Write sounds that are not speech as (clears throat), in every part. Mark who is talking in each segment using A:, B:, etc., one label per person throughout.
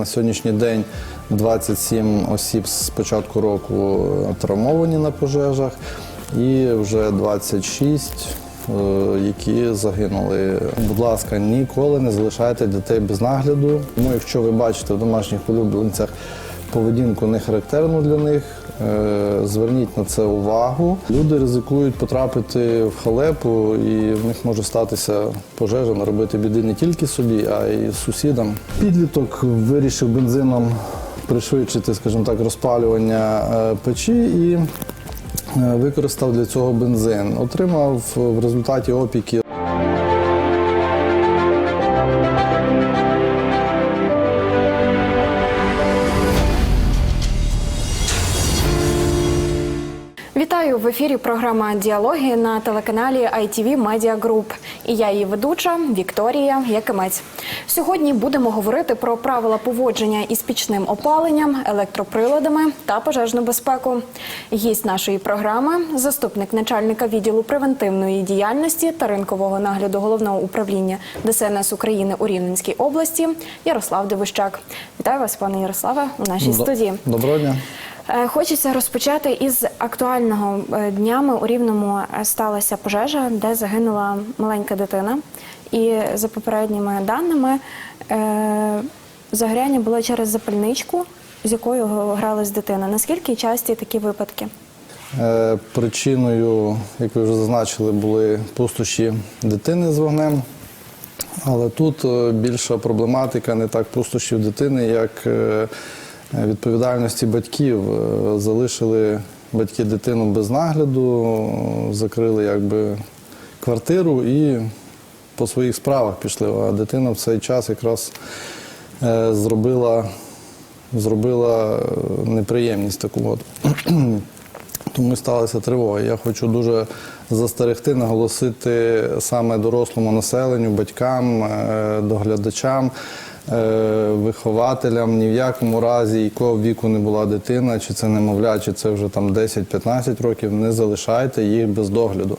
A: на сьогоднішній день 27 осіб з початку року травмовані на пожежах, і вже 26 е, які загинули. Будь ласка, ніколи не залишайте дітей без нагляду. Тому, якщо ви бачите в домашніх улюбленцях поведінку не характерну для них, е, зверніть на це увагу. Люди ризикують потрапити в халепу, і в них може статися пожежа, наробити біди не тільки собі, а й сусідам. Підліток вирішив бензином пришвидшити, скажімо так, розпалювання е, печі і е, використав для цього бензин. Отримав в результаті опіки
B: Вітаю в ефірі. Програма Діалоги на телеканалі ITV Media Group. І я її ведуча Вікторія Якимець. Сьогодні будемо говорити про правила поводження із пічним опаленням, електроприладами та пожежну безпеку. Гість нашої програми, заступник начальника відділу превентивної діяльності та ринкового нагляду головного управління ДСНС України у Рівненській області Ярослав Дивищак. Вітаю вас, пане Ярославе, у нашій студії.
A: Доброго дня.
B: Е, Хочеться розпочати із актуального Е, днями у Рівному е, сталася пожежа, де загинула маленька дитина. І за попередніми даними загоряння було через запальничку, з якою гралась дитина. Наскільки часті такі випадки?
A: Причиною, як ви вже зазначили, були пустощі дитини з вогнем. Але тут більша проблематика не так пустощів дитини, як відповідальності батьків. Е, Залишили батьки дитину без нагляду, закрили якби квартиру і по своїх справах пішли. А дитина в цей час якраз е, зробила, зробила е, неприємність таку. От. (clears throat) Тому сталася тривога. Я хочу дуже застерегти, наголосити саме дорослому населенню, батькам, доглядачам, вихователям, ні в якому разі, якого віку не була дитина, чи це немовля, чи це вже там 10-15 років, не залишайте їх без догляду.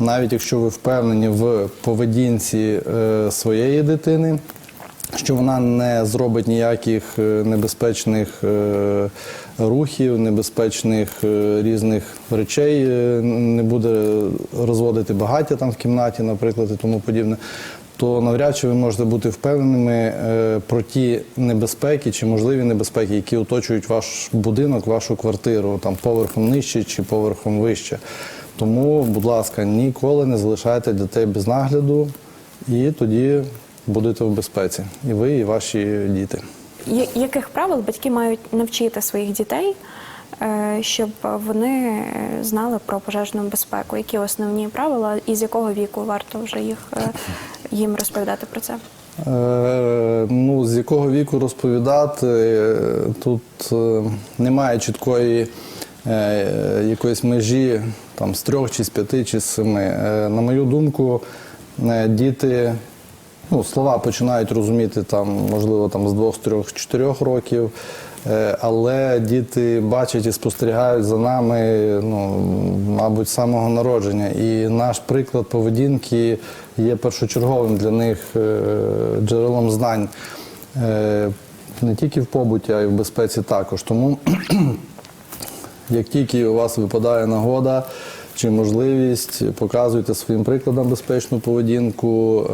A: Навіть якщо ви впевнені в поведінці е, своєї дитини, що вона не зробить ніяких е, небезпечних е, рухів, небезпечних е, різних речей, е, не буде розводити багаття там в кімнаті, наприклад, і тому подібне. То навряд чи ви можете бути впевненими е, про ті небезпеки чи можливі небезпеки, які оточують ваш будинок, вашу квартиру, там поверхом нижче чи поверхом вище. Тому, будь ласка, ніколи не залишайте дітей без нагляду, і тоді будете в безпеці. І ви, і ваші діти.
B: Яких правил батьки мають навчити своїх дітей, е, щоб вони е, знали про пожежну безпеку? Які основні правила і з якого віку варто вже їх їм розповідати про це?
A: Е, ну, з якого віку розповідати, тут е, немає чіткої е, якоїсь межі там, з трьох, чи з п'яти, чи з семи. На мою думку, діти ну, слова починають розуміти там, можливо, там, з двох, з трьох, чотирьох років. Е, Але діти бачать і спостерігають за нами, ну, мабуть, з самого народження. І наш приклад поведінки є першочерговим для них е, джерелом знань е, не тільки в побуті, а й в безпеці також. Тому (clears throat) як тільки у вас випадає нагода чи можливість, показуйте своїм прикладом безпечну поведінку,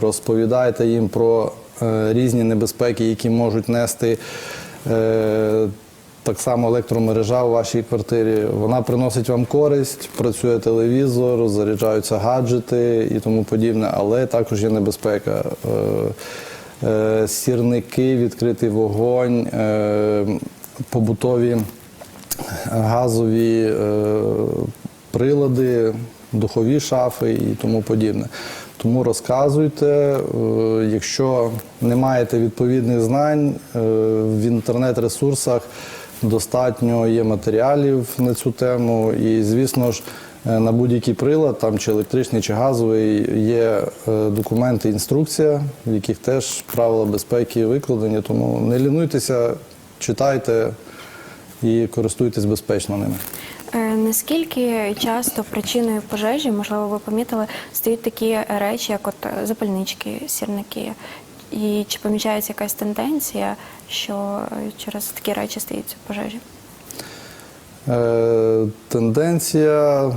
A: розповідайте їм про різні небезпеки, які можуть нести. Е, Так само електромережа у вашій квартирі, вона приносить вам користь, працює телевізор, заряджаються гаджети і тому подібне, але також є небезпека. Е, е, Сірники, відкритий вогонь, побутові газові прилади, духові шафи і тому подібне. Тому розказуйте, е, якщо не маєте відповідних знань, е, в інтернет-ресурсах достатньо є матеріалів на цю тему. І, звісно ж, е, на будь-який прилад, там чи електричний, чи газовий, є документи, інструкція, в яких теж правила безпеки викладені. Тому не лінуйтеся, читайте і користуйтесь безпечно ними.
B: Е, Наскільки часто причиною пожежі, можливо, ви помітили, стають такі речі, як от е, запальнички, сірники? І чи помічається якась тенденція, що через такі речі стаються пожежі?
A: Е, Тенденція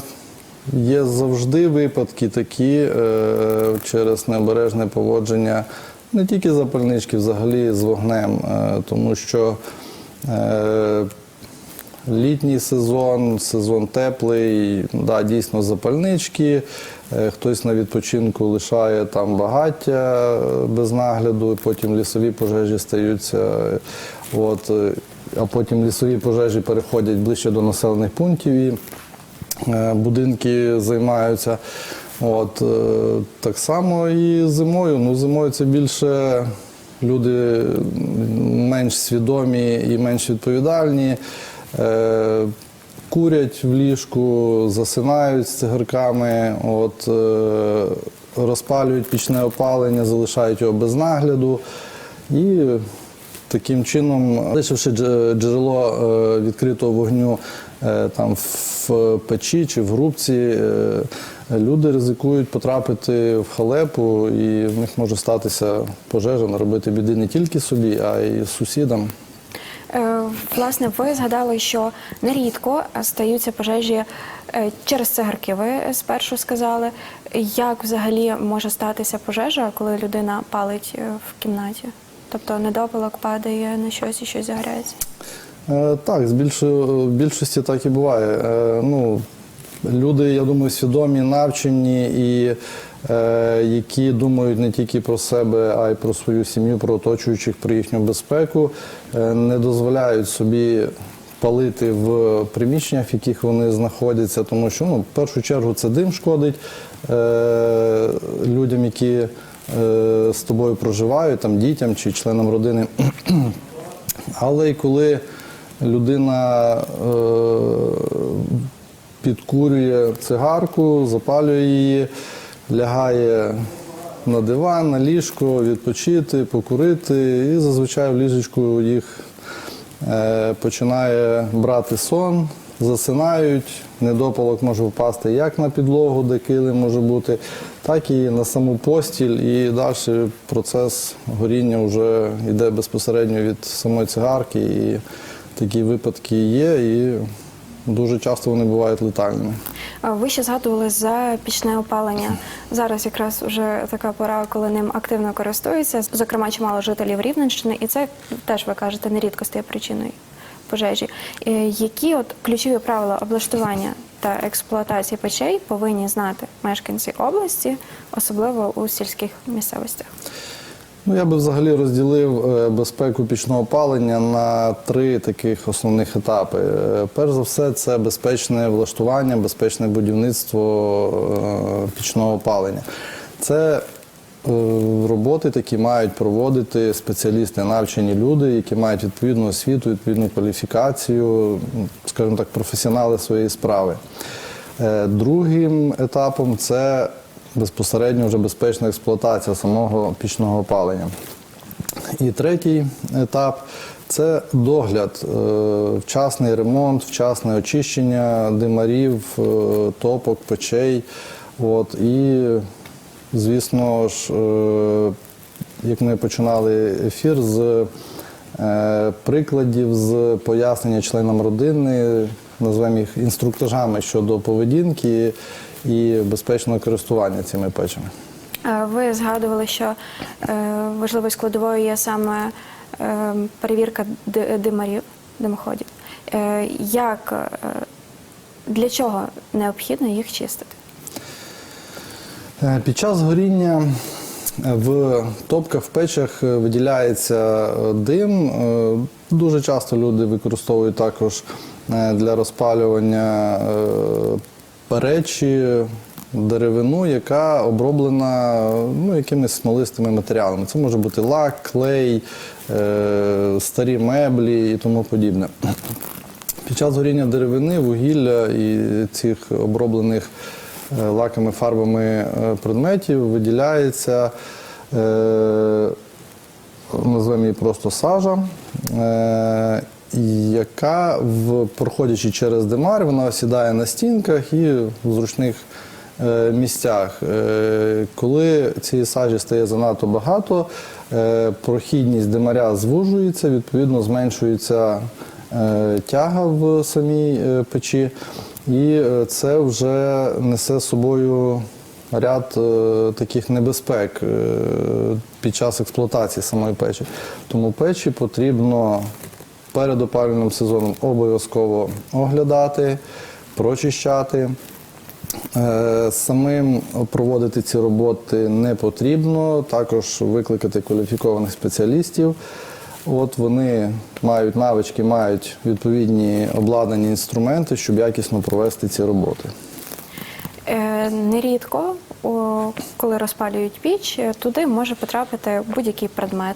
A: є завжди випадки такі через необережне поводження не тільки запальнички, взагалі з вогнем, тому що літній сезон, сезон теплий, да, дійсно запальнички. е, Хтось на відпочинку лишає там багаття е, без нагляду, потім лісові пожежі стаються. От, е, а потім лісові пожежі переходять ближче до населених пунктів і будинки займаються. От, так само і зимою. Ну, зимою це більше люди менш свідомі і менш відповідальні. Е, Курять в ліжку, засинають з цигарками, от, е, розпалюють пічне опалення, залишають його без нагляду. І таким чином, лишивши джерело е, відкритого вогню там в печі чи в грубці, люди ризикують потрапити в халепу, і в них може статися пожежа, наробити біди не тільки собі, а й сусідам.
B: Е, Власне, ви згадали, що нерідко стаються пожежі е, через цигарки. Ви спершу сказали, як взагалі може статися пожежа, коли людина палить е, в кімнаті? Тобто недопалок падає на щось і щось загоряється.
A: Так, з більшості так і буває. Ну, люди, я думаю, свідомі, навчені і е, які думають не тільки про себе, а й про свою сім'ю, про оточуючих, про їхню безпеку, е, не дозволяють собі палити в приміщеннях, в яких вони знаходяться, тому що ну, в першу чергу це дим шкодить е, людям, які е, з тобою проживають, там, дітям чи членам родини. (clears throat) Але й коли людина е, підкурює цигарку, запалює її, лягає на диван, на ліжко, відпочити, покурити, і зазвичай в ліжечку їх е, починає брати сон, засинають. Недопалок може впасти як на підлогу, де килим може бути, так і на саму постіль. І далі процес горіння вже йде безпосередньо від самої цигарки. І такі випадки є, і дуже часто вони бувають летальними.
B: Ви ще згадували за пічне опалення. Зараз якраз вже така пора, коли ним активно користуються. Зокрема, чимало жителів Рівненщини, і це теж ви кажете нерідко стає причиною пожежі. Е, Які от ключові правила облаштування та експлуатації печей повинні знати мешканці області, особливо у сільських місцевостях?
A: Ну, я би взагалі розділив е, безпеку пічного опалення на три таких основних етапи. Е, Перш за все, це безпечне влаштування, безпечне будівництво е, пічного опалення. Це роботи такі мають проводити спеціалісти, навчені люди, які мають відповідну освіту, відповідну кваліфікацію, скажімо так, професіонали своєї справи. Другим етапом це безпосередньо вже безпечна експлуатація самого пічного опалення. І третій етап це догляд, е, вчасний ремонт, вчасне очищення димарів, е, топок, печей. От, і, звісно ж, е, як ми починали ефір з прикладів, з пояснення членам родини, назвемо їх інструктажами щодо поведінки і безпечного користування цими печами.
B: Е, Ви згадували, що е, важливою складовою є саме е, перевірка димарів, димоходів. Як, для чого необхідно їх чистити?
A: Під час горіння в топках в печах виділяється дим. Дуже часто люди використовують також для розпалювання е, деревину, яка оброблена ну, якимись смолистими матеріалами. Це може бути лак, клей, е, старі меблі і тому подібне. Під час горіння деревини, вугілля і цих оброблених е, лаками, фарбами е, предметів виділяється, назвемо її просто сажа, яка, в, проходячи через димар, вона осідає на стінках і в зручних е, місцях. Е, Коли цієї сажі стає занадто багато, е, прохідність димаря звужується, відповідно зменшується тяга в самій печі, і це вже несе з собою ряд е, таких небезпек е, під час експлуатації самої печі. Тому печі потрібно перед опалювальним сезоном обов'язково оглядати, прочищати. Е, Самим проводити ці роботи не потрібно, також викликати кваліфікованих спеціалістів. От вони мають навички, мають відповідні обладнані інструменти, щоб якісно провести ці роботи.
B: Е, Нерідко, коли розпалюють піч, е, туди може потрапити будь-який предмет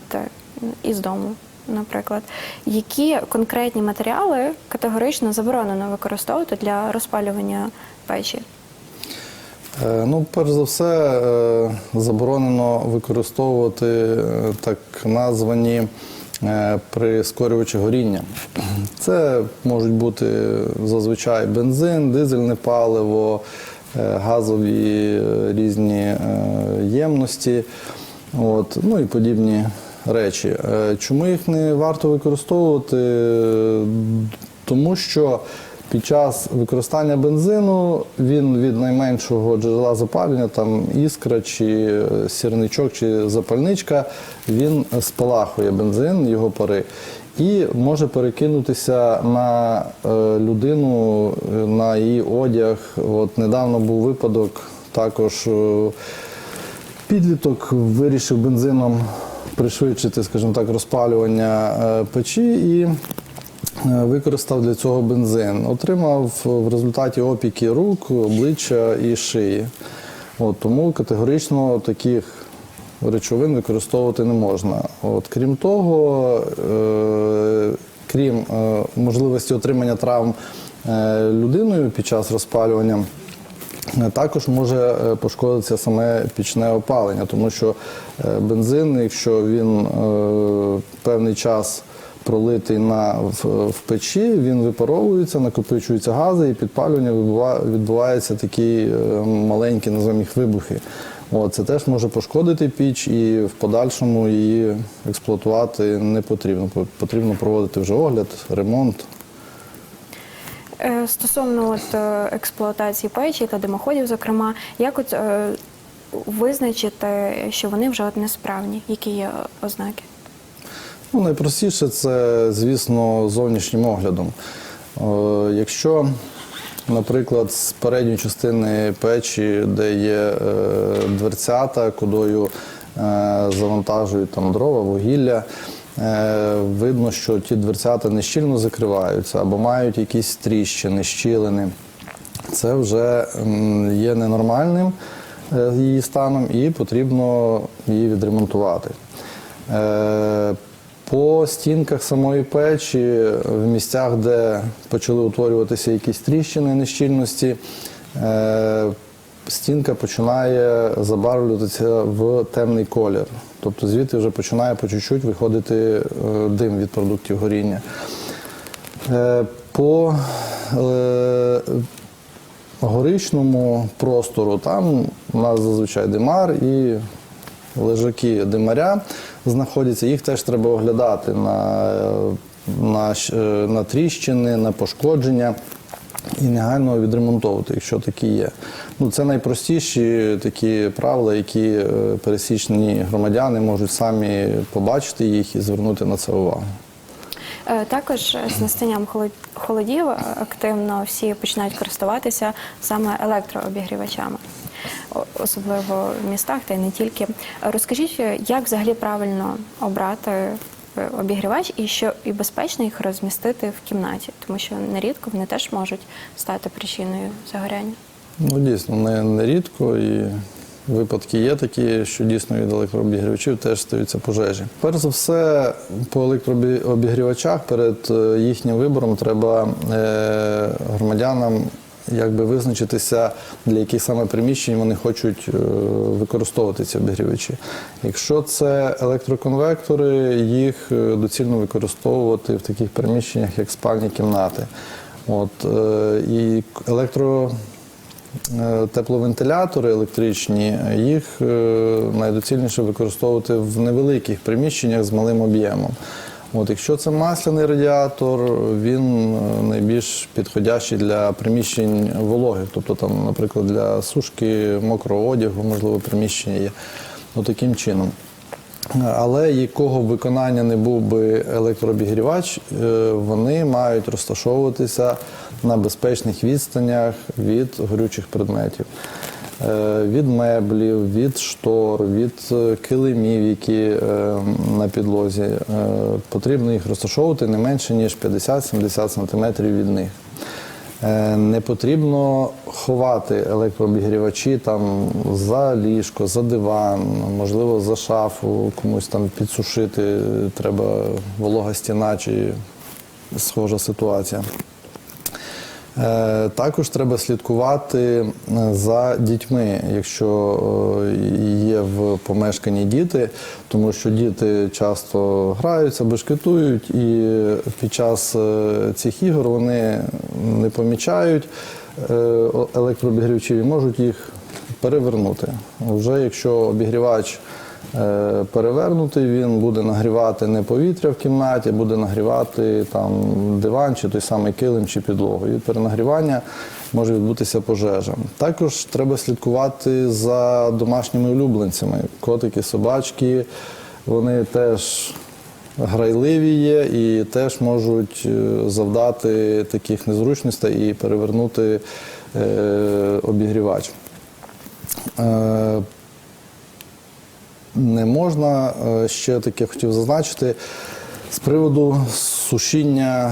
B: із дому, наприклад. Які конкретні матеріали категорично заборонено використовувати для розпалювання печі?
A: Е, Ну, перш за все, е, заборонено використовувати е, так названі прискорювачі горіння. (clears throat) Це можуть бути зазвичай бензин, дизельне паливо, газові різні ємності, от, ну і подібні речі. Е, Чому їх не варто використовувати? Тому що під час використання бензину він від найменшого джерела запалення, там іскра чи е, сірничок чи запальничка, він спалахує бензин, його пари. І може перекинутися на е, людину, на її одяг. От недавно був випадок також. Підліток вирішив бензином пришвидшити, скажімо так, розпалювання е, печі і е, використав для цього бензин. Отримав в результаті опіки рук, обличчя і шиї. От, тому категорично таких речовин використовувати не можна. От, крім того, е, крім е, можливості отримання травм е, людиною під час розпалювання. Е, Також може е, пошкодитися саме пічне опалення, тому що е, бензин, якщо він певний час пролитий на, в, в печі, він випаровується, накопичуються гази, і підпалювання відбува- відбуваються такі маленькі, називаємо їх вибухи. От, це теж може пошкодити піч, і в подальшому її експлуатувати не потрібно. Потрібно проводити вже огляд, ремонт.
B: Е, Стосовно от, е, експлуатації печі та димоходів, зокрема, як от е, визначити, що вони вже от несправні? Які є ознаки?
A: Ну, найпростіше це, звісно, зовнішнім оглядом. Якщо, наприклад, з передньої частини печі, де є дверцята, кудою завантажують там дрова, вугілля, видно, що ті дверцята нещільно закриваються або мають якісь тріщини, щілини. Це вже є ненормальним е, її станом і потрібно її відремонтувати. Е, По стінках самої печі, в місцях, де почали утворюватися якісь тріщини нещільності, е, стінка починає забарвлюватися в темний колір. Тобто звідти вже починає по чуть-чуть виходити е, дим від продуктів горіння. Е, По е, горичному простору там у нас зазвичай димар і лежаки димаря знаходяться. Їх теж треба оглядати на, на, на тріщини, на пошкодження. І негайно відремонтовувати, якщо такі є. Ну, це найпростіші такі правила, які е, пересічні громадяни можуть самі побачити їх і звернути на це увагу.
B: Е, Також з настанням холод- холодів е, активно всі починають користуватися саме електрообігрівачами, особливо в містах та й не тільки. Розкажіть, як взагалі правильно обрати обігрівач і що і безпечно їх розмістити в кімнаті, тому що нерідко вони теж можуть стати причиною загоряння.
A: Ну, дійсно, не, не рідко і випадки є такі, що дійсно від електрообігрівачів теж стаються пожежі. Перш за все, по електрообігрівачах перед е, їхнім вибором треба е, громадянам якби визначитися, для яких саме приміщень вони хочуть е, використовувати ці обігрівачі. Якщо це електроконвектори, їх е, доцільно використовувати в таких приміщеннях, як спальні кімнати. От, е, і електро тепловентилятори електричні, їх найдоцільніше використовувати в невеликих приміщеннях з малим об'ємом. От, якщо це масляний радіатор, він е, найбільш підходящий для приміщень вологих, тобто там, наприклад, для сушки мокрого одягу, можливо, приміщення є. От таким чином. Але якого виконання не був би електрообігрівач, е, вони мають розташовуватися на безпечних відстанях від горючих предметів. Е, Від меблів, від штор, від е, килимів, які е, на підлозі. Потрібно їх розташовувати не менше, ніж 50-70 см від них. Не потрібно ховати електрообігрівачі там за ліжко, за диван, можливо, за шафу, комусь там підсушити, треба волога стіна чи схожа ситуація. Е, Також треба слідкувати е, за дітьми, якщо е, є в помешканні діти, тому що діти часто граються, бешкетують, і під час цих ігор вони не помічають електрообігрівачів і можуть їх перевернути. Вже якщо обігрівач перевернутий, він буде нагрівати не повітря в кімнаті, буде нагрівати там диван, чи той самий килим, чи підлогу. І від перенагрівання може відбутися пожежа. Також треба слідкувати за домашніми улюбленцями. Котики, собачки, вони теж грайливі є і теж можуть е, завдати таких незручностей і перевернути е, обігрівач. Е, не можна е, ще таке хотів зазначити з приводу сушіння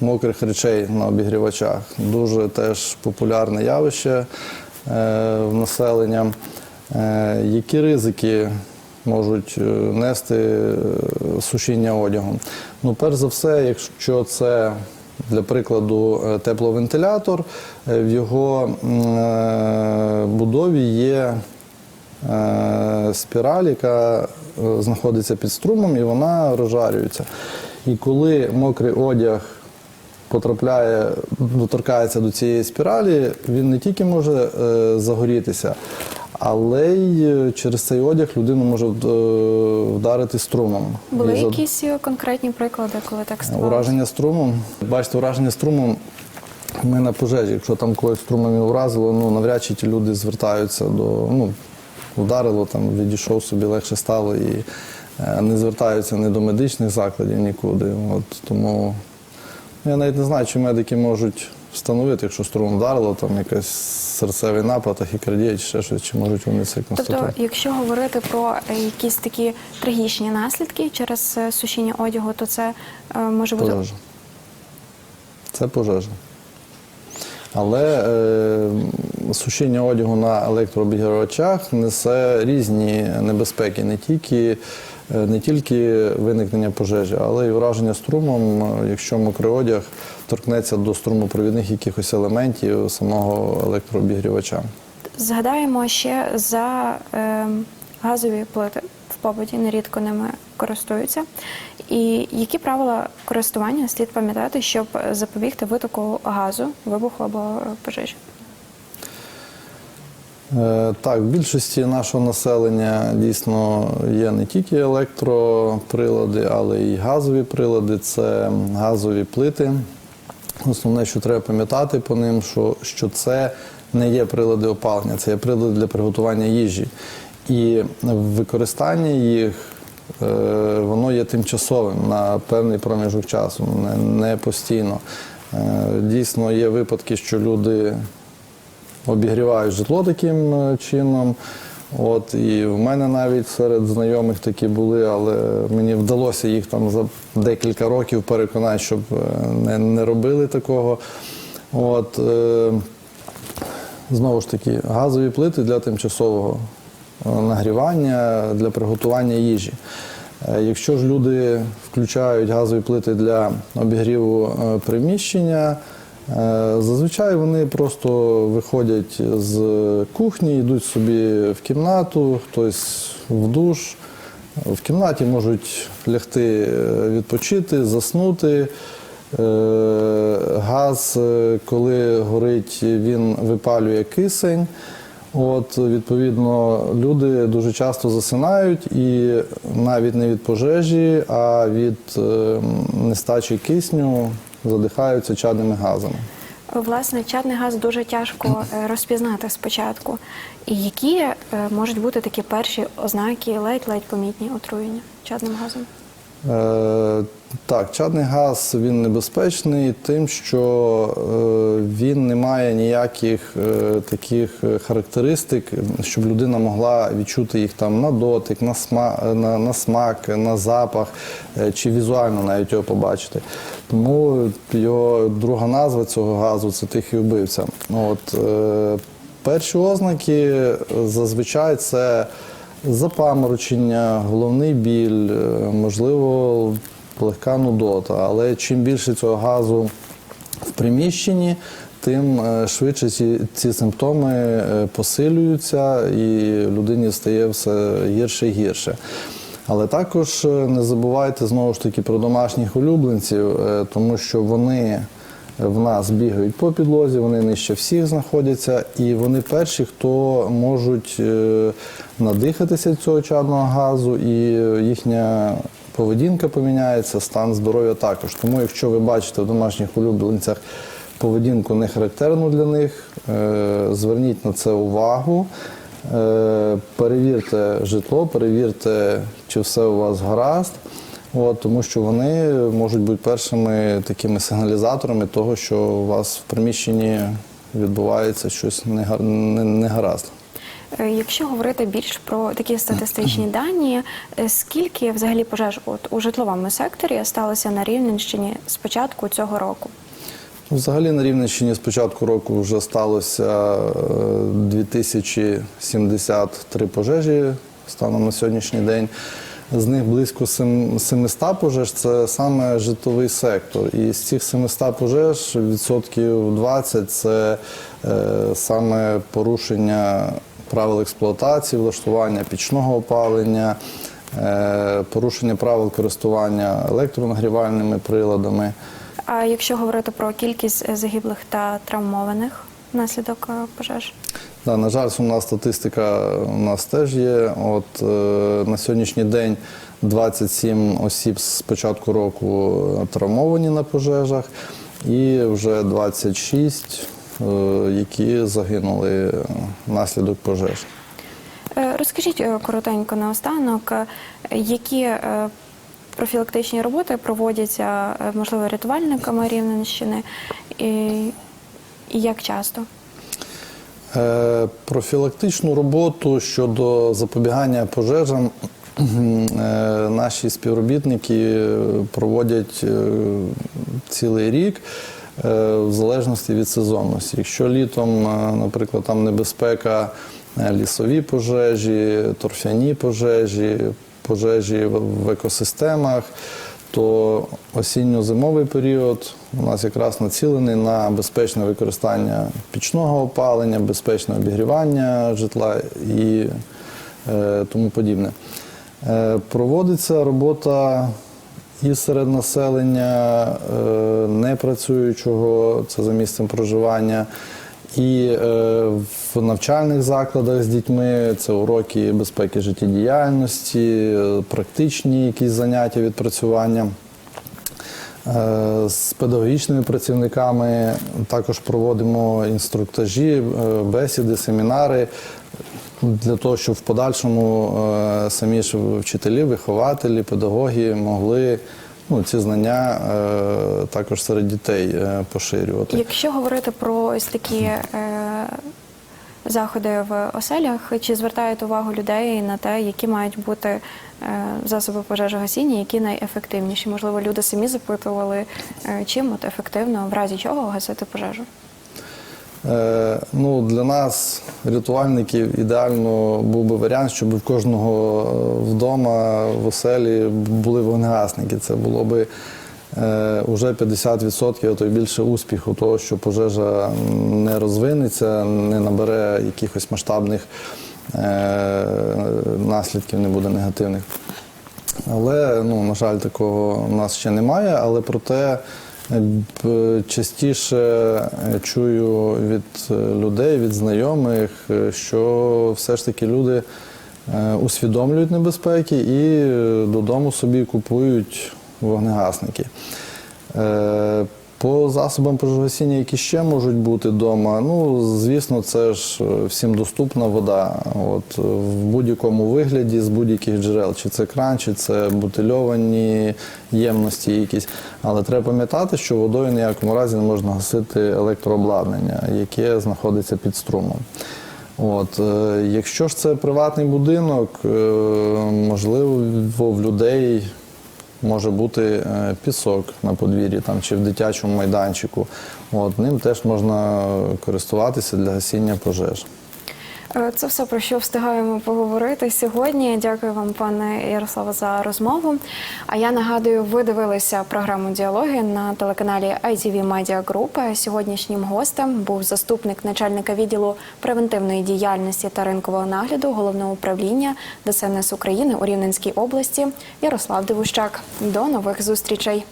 A: мокрих речей на обігрівачах. Дуже теж популярне явище е, в населення. Е, Які ризики можуть нести сушіння одягу? Ну, перш за все, якщо це для прикладу, тепловентилятор, в його будові є спіраль, яка е, знаходиться під струмом і вона розжарюється. І коли мокрий одяг потрапляє, доторкається до цієї спіралі, він не тільки може е, загорітися, але й е, через цей одяг людину може е, вдарити струмом.
B: Були
A: І за-
B: якісь е, конкретні приклади, коли так ставалося?
A: Ураження струмом. Бачите, ураження струмом. Ми на пожежі, якщо там когось струмом і уразило, ну навряд чи ті люди звертаються до ну, вдарило, там відійшов собі, легше стало і е, не звертаються ні до медичних закладів нікуди. От, тому я навіть не знаю, чи медики можуть встановити, якщо струм вдарило, там якийсь серцевий напад, ахікардія чи ще щось, чи можуть вони це констатувати.
B: Тобто, якщо говорити про якісь такі трагічні наслідки через е, сушіння одягу, то це е, може бути
A: Пожежа. Це пожежа. Але е, сушіння одягу на електрообігрівачах несе різні небезпеки, не тільки, е, не тільки виникнення пожежі, але й ураження струмом, якщо мокрий одяг торкнеться до струмопровідних якихось елементів самого електрообігрівача.
B: Згадаємо ще за е, газові плити побуті, нерідко ними користуються. І які правила користування слід пам'ятати, щоб запобігти витоку газу, вибуху або пожежі?
A: Е, Так, в більшості нашого населення дійсно є не тільки електроприлади, але й газові прилади, це газові плити. Основне, що треба пам'ятати по ним, що, що це не є прилади опалення, це є прилади для приготування їжі. І використання їх е, воно є тимчасовим на певний проміжок часу, не, постійно. Е, Дійсно, є випадки, що люди обігрівають житло таким е, чином. От, і в мене навіть серед знайомих такі були, але мені вдалося їх там за декілька років переконати, щоб не, не робили такого. От, е, знову ж таки, газові плити для тимчасового нагрівання, для приготування їжі. Е, Якщо ж люди включають газові плити для обігріву е, приміщення, е, зазвичай вони просто виходять з кухні, йдуть собі в кімнату, хтось в душ. В кімнаті можуть лягти е, відпочити, заснути. Е, Газ, е, коли горить, він випалює кисень. От, відповідно, люди дуже часто засинають і навіть не від пожежі, а від е, нестачі кисню задихаються чадними газами.
B: Власне, чадний газ дуже тяжко е, розпізнати спочатку. І які е, можуть бути такі перші ознаки ледь-ледь помітні отруєння чадним газом?
A: Е, так, чадний газ він небезпечний тим, що е, він не має ніяких е, таких е, характеристик, щоб людина могла відчути їх там на дотик, на, сма, на, на смак, на запах чи візуально навіть його побачити. Тому його друга назва цього газу це тихий вбивця. От, перші ознаки зазвичай це запаморочення, головний біль, можливо, легка нудота. Але чим більше цього газу в приміщенні, тим е, швидше ці, ці симптоми е, посилюються і людині стає все гірше і гірше. Але також е, не забувайте знову ж таки про домашніх улюбленців, тому що вони в нас бігають по підлозі, вони нижче всіх знаходяться, і вони перші, хто можуть надихатися цього чадного газу, і їхня поведінка поміняється, стан здоров'я також. Тому, якщо ви бачите в домашніх улюбленцях поведінку не характерну для них, е, зверніть на це увагу. Е, Перевірте житло, перевірте, чи все у вас гаразд. От, тому що вони можуть бути першими такими сигналізаторами того, що у вас в приміщенні відбувається щось не- негаразд.
B: Е, Якщо говорити більш про такі статистичні дані, е, скільки взагалі пожеж от у житловому секторі сталося на Рівненщині з початку цього року?
A: Взагалі на Рівненщині з початку року вже сталося е, 2073 пожежі станом на сьогоднішній день. З них близько 700 пожеж це саме житловий сектор. І з цих 700 пожеж відсотків 20 це е, саме порушення правил експлуатації, влаштування пічного опалення, е, порушення правил користування електронагрівальними приладами.
B: А якщо говорити про кількість загиблих та травмованих внаслідок е, пожеж?
A: Да, на жаль, сумна статистика у нас теж є. От е, на сьогоднішній день 27 осіб з початку року травмовані на пожежах, і вже 26, е, які загинули е, внаслідок пожеж.
B: Е, Розкажіть е, коротенько наостанок, е, які е, профілактичні роботи проводяться, е, можливо, рятувальниками Рівненщини і, і як часто?
A: Е, Профілактичну роботу щодо запобігання пожежам е, наші співробітники проводять е, цілий рік. Е, В залежності від сезонності. Якщо літом, е, наприклад, там небезпека е, лісові пожежі, торфяні пожежі, пожежі в екосистемах, то осінньо-зимовий період у нас якраз націлений на безпечне використання пічного опалення, безпечне обігрівання житла і тому подібне. Проводиться робота і серед населення е, непрацюючого, це за місцем проживання, і е, в навчальних закладах з дітьми це уроки безпеки життєдіяльності, е, практичні якісь заняття відпрацювання. З педагогічними працівниками також проводимо інструктажі, бесіди, семінари для того, щоб в подальшому е, самі ж вчителі, вихователі, педагоги могли ну, ці знання е, також серед дітей е, поширювати.
B: Якщо говорити про ось такі е, заходи в оселях, чи звертають увагу людей на те, які мають бути е, засоби пожежогасіння, які найефективніші? Можливо, люди самі запитували, е, чим от ефективно, в разі чого гасити пожежу?
A: Е, ну, для нас, рятувальників, ідеально був би варіант, щоб в кожного е, вдома в оселі були вогнегасники. Це було би е, вже 50%, а то й більше успіху того, що пожежа не розвинеться, не набере якихось масштабних е, наслідків, не буде негативних. Але, ну, на жаль, такого в нас ще немає. Але проте Е, Частіше е, чую від е, людей, від знайомих, е, що все ж таки люди усвідомлюють небезпеки і додому собі купують вогнегасники. По засобам пожежогасіння, які ще можуть бути вдома, ну звісно, це ж е, всім доступна вода. От в будь-якому вигляді з будь-яких джерел, чи це кран, чи це бутильовані ємності якісь. Але треба пам'ятати, що водою ніякому разі не можна гасити електрообладнання, яке знаходиться під струмом. От, е, якщо ж це приватний будинок, е, можливо, в людей може бути е, пісок на подвір'ї там, чи в дитячому майданчику. От, ним теж можна користуватися для гасіння пожеж.
B: Е, Це все про що встигаємо поговорити сьогодні. Дякую вам, пане Ярославе, за розмову. А я нагадую, ви дивилися програму діалоги на телеканалі ITV Media Group. Сьогоднішнім гостем був заступник начальника відділу превентивної діяльності та ринкового нагляду головного управління ДСНС України у Рівненській області Ярослав Дивущак. До нових зустрічей.